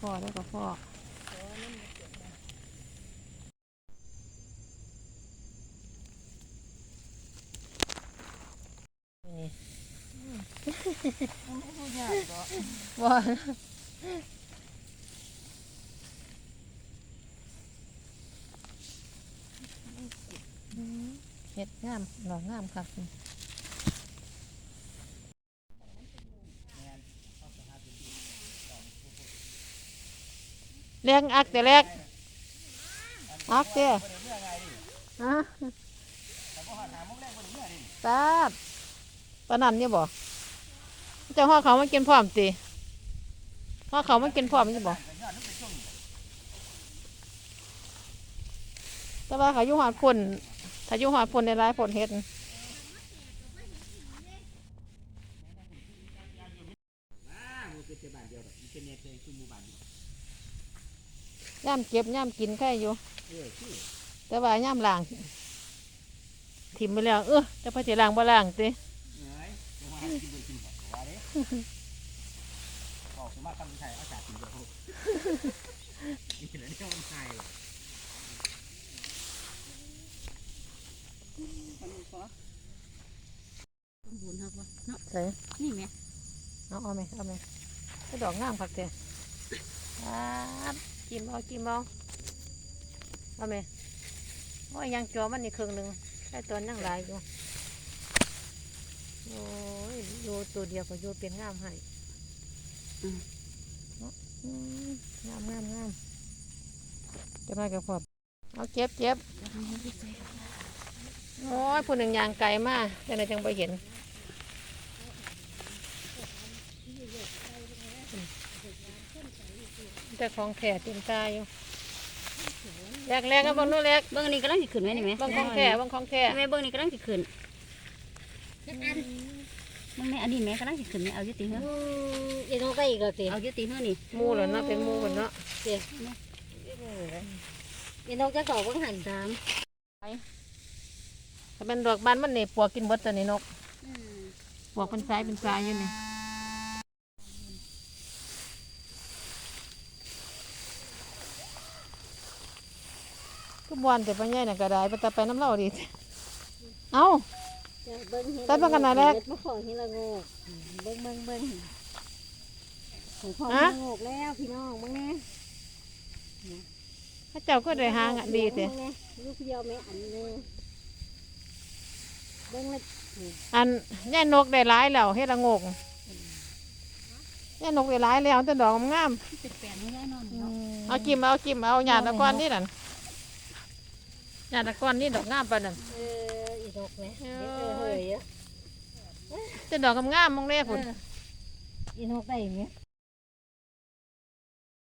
พ่อแล้วก็พ่อว่าเห็ดงามหนองงามครับ เลี้ยงอักแต่แรกอักเจ้ฮะตาดปนันเนี่ยบ่เจ้าห่อเขามากินพร้อมตีห่อเขามากินพร้อมนี่บ่แต่ว่าเขายู่งหอดพ่นถ้ายู่งหอดพ่นในร้ายพ่นเฮ็ด ย่ามเก็บย่ามกินแค่อยู่ แต่ว่าย่ามล้างถิ่มไปแล้ว เออจะพอจะล้างบ่ล้างติบอกผมว่าคำไทยอากาศดีเดียวนี่แหละที่มันไทยบุญครับวะเนาะใส่นี่แม่เอาเอาไหมเอาไหมก็ดอกงามผักเตะครับ กิมเอากิมเอาเอาไหมโอ้ยยังจอมันนี่ครึ่งหนึ่งไอ้ตัวนั่งหลายอยู่ โอ้ยอยู่ตัวเดียวก็อยู่เป็นงามให้เนาะอืมงามงามงามจะมากับพอบเอาเจ็บเจ็บโอ้ยผู้หนึ่งยางไกลมากแต่ไหนจังไปเห็น แต่ของแถเต็มตาอยู่แรกแรกก็บางนู้นแรกเบิ้งนี่กำลังสิขึ้นไหมนี่แม่บางของแถบางของแถแม่เบิ้งนี่กำลังสิขึ้นเบิ้งแม่อันนี้แม่กำลังสิขึ้นแม่เอาอยู่ตีเฮ้ออีน้องก็อีกแล้วสิเอาอยู่ตีเฮ้อนี่หมูเหรอเนาะเป็นหมูเหรอเนาะอีน้องจะตอบว่าหันสามถ้าเป็นดอกบานมันนี่ปวกกินเบิดตัวนี้นกปวกเป็นสายเป็นสายอยู่นี่ ก็บวนแต่ปัญญาเนี่ยก็ได้ไปแต่ไปน้ำเล่าดีเอ้าเบิ้งแต่เบิ่งกันหน่อยแรกมาขอเฮละโงกเบิ้งเบิ้งเบิ้งของพ่อฮะเฮละโงกแล้วพี่น้องเบิ้งแน่พระเจ้าก็ได้หางอะดีแต่เบิ่งแน่ลูกเดียวแม่อันหนึงเบิ้งเลยอันแย่นกได้ร้ายแล้วเฮ็ดละโงกแย่นกได้ร้ายแล้วแต่ดอกงามเป็นแปดไม่ได้นอนๆเอากิมเอากิมเอาหยาดตะกอนนี่นั่นห ยาดตะกอนนี่ดอกงามปานนั่นเอออีนกแม่เอเอออเฮ้ยอะแต่ดอกงามๆมองแน่พุ่นอีนกได้ไหม